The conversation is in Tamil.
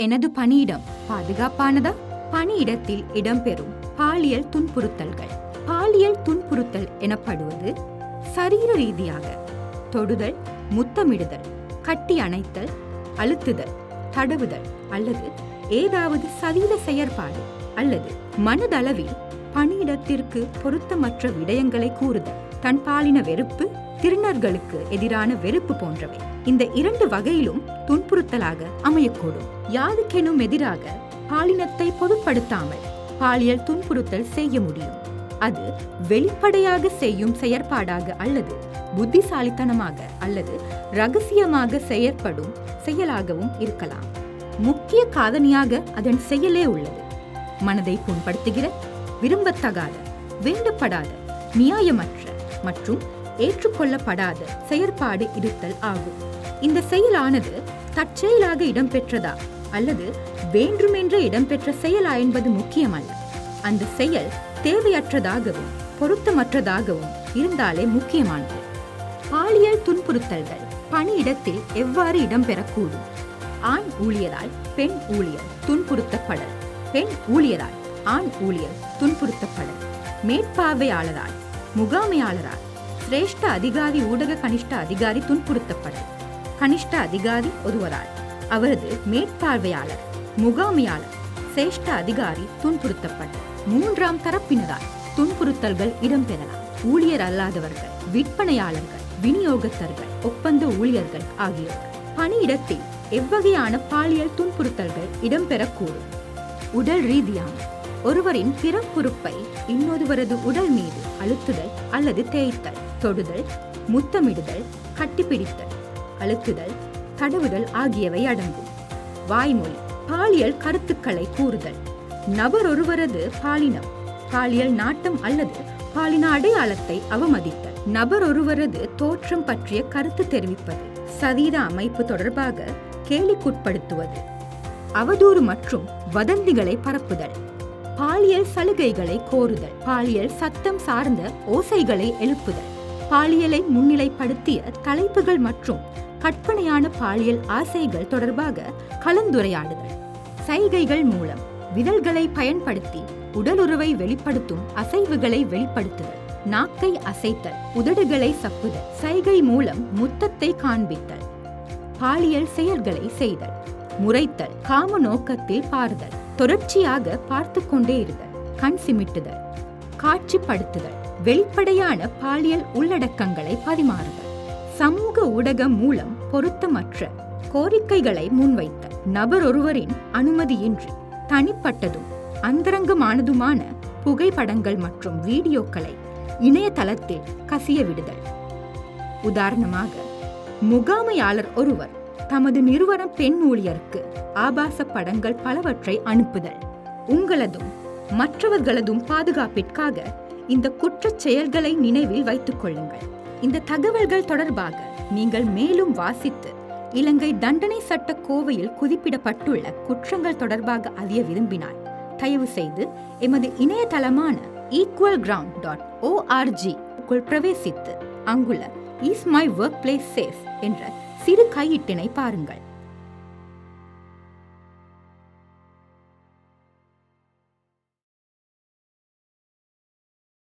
எனது பணியிடம் பாதுகாப்பானதா? பணியிடத்தில் இடம்பெறும் பாலியல் துன்புறுத்தல்கள். பாலியல் துன்புறுத்தல் எனப்படுவது சரீர ரீதியாக தொடுதல் முத்தமிடுதல் கட்டி அணைத்தல் அழுத்துதல் தடவுதல் அல்லது ஏதாவது சரீர செயற்பாடு அல்லது மனதளவில் பணியிடத்திற்கு பொருத்தமற்ற விடயங்களை கூறுதல். தன் பாலின வெறுப்பு திருநர்களுக்கு எதிரான வெறுப்பு போன்றவை. இந்த இரண்டு வகையிலும் துன்புறுத்தலாக அமையக்கூடும். யாருக்கெனும் எதிராக பாலினத்தை பொதுப்படுத்தாமல் பாலியல் துன்புறுத்தல் செய்ய முடியும். அது வெளிப்படையாக செய்யும் செயற்பாடாக அல்லது புத்திசாலித்தனமாக அல்லது ரகசியமாக செயற்படும் செயலாகவும் இருக்கலாம். முக்கிய காதனியாக அதன் செயலே உள்ளது. மனதை புண்படுத்துகிற விரும்பத்தகாத வேண்டப்படாத நியாயமற்ற மற்றும் ஏற்றுக்கொள்ளப்படாத செயற்பாடு இருத்தல் ஆகும். இந்த செயலானது தற்செயலாக இடம்பெற்றதா அல்லது வேண்டுமென்றே இடம்பெற்ற செயலா என்பது முக்கியமல்ல. அந்த செயல் தேவையற்றதாகவும் பொருத்தமற்றதாகவும் இருந்தாலே முக்கியமானது. பாலியல் துன்புறுத்தல்கள் பணியிடத்தில் எவ்வாறு இடம்பெறக்கூடும்? ஆண் ஊழியரால் பெண் ஊழியர் துன்புறுத்தப்படல். பெண் ஊழியரால் ஆண் ஊழியர் துன்புறுத்தப்படல். மேற்பார்வையாளரால் முகாமையாளரால் சிரேஷ்ட அதிகாரி ஊடக கனிஷ்ட அதிகாரி துன்புறுத்தப்படல் கனிஷ்ட அதிகாரி ஒருவரால் அவரது மேற்பார்வையாளர் முகாமையாளர் சிரேஷ்ட அதிகாரி துன்புறுத்தப்படல் மூன்றாம் தரப்பினரால் துன்புறுத்தல்கள் இடம்பெறலாம். ஊழியர் அல்லாதவர்கள் விற்பனையாளர்கள் விநியோகத்தர்கள் ஒப்பந்த ஊழியர்கள் ஆகியோர். பணியிடத்தில் எவ்வகையான பாலியல் துன்புறுத்தல்கள் இடம்பெறக்கூடும்? உடல் ரீதியான. ஒருவரின் பிறப்புறுப்பை இன்னொருவரது உடல் மீது அழுத்துதல் அல்லது தேய்த்தல். தொடுதல் முத்தமிடுதல் கட்டிப்பிடித்தல் அழுத்துதல் தடவுதல் ஆகியவை அடங்கும். வாய்மொழி பாலியல் கருத்துக்களை கூறுதல். நபர் ஒருவரது பாலினம் பாலியல் நாட்டம் அல்லது பாலின அடையாளத்தை அவமதித்தல். நபர் ஒருவரது தோற்றம் பற்றிய கருத்து தெரிவிப்பது. சரீர அமைப்பு தொடர்பாக கேலிக்குட்படுத்துவது. அவதூறு மற்றும் வதந்திகளை பரப்புதல். பாலியல் சலுகைகளை கோருதல். பாலியல் சத்தம் சார்ந்த ஓசைகளை எழுப்புதல். பாலியலை முன்னிலைப்படுத்திய தலைப்புகள் மற்றும் கற்பனையான பாலியல் ஆசைகள் தொடர்பாக கலந்துரையாடுதல். சைகைகள் மூலம் விரல்களை பயன்படுத்தி உடலுறவை வெளிப்படுத்தும் அசைவுகளை வெளிப்படுத்துதல். நாக்கை அசைத்தல் உதடுகளை சப்புதல். சைகை மூலம் முத்தத்தை காண்பித்தல். பாலியல் செயல்களை செய்தல். முறைத்தல் காம நோக்கத்தில் பாருதல் தொடர்ச்சியாக பார்த்து கொண்டே இருதல். கண் சிமிட்டுதல். காட்சிப்படுத்துதல். வெளிப்படையான பாலியல் உள்ளடக்கங்களை பரிமாறுதல். சமூக ஊடகம் மூலம் பொருத்தமற்ற கோரிக்கைகளை முன்வைத்த நபர் ஒருவரின் அனுமதியின்றி தனிப்பட்டதும் அந்தரங்கமானதுமான புகைப்படங்கள் மற்றும் வீடியோக்களை இணையதளத்தில் கசிய விடுதல். உதாரணமாக முகாமையாளர் ஒருவர் தமது நிறுவன பெண் ஊழியருக்கு ஆபாச படங்கள் பலவற்றை அனுப்புதல். உங்களதும் மற்றவர்களதும் பாதுகாப்பிற்காக இந்த குற்றச் செயல்களை நினைவில் வைத்துக் கொள்ளுங்கள். இந்த தகவல்கள் தொடர்பாக நீங்கள் மேலும் வாசித்து இலங்கை தண்டனை சட்ட கோவையில் குறிப்பிடப்பட்டுள்ள குற்றங்கள் தொடர்பாக அறிய விரும்பினால் தயவு செய்து எமது இணையதளமான equal ground dot O R G பிரவேசித்து அங்குள்ள is my work place safe என்ற சிறு கையிட்டினை பாருங்கள்.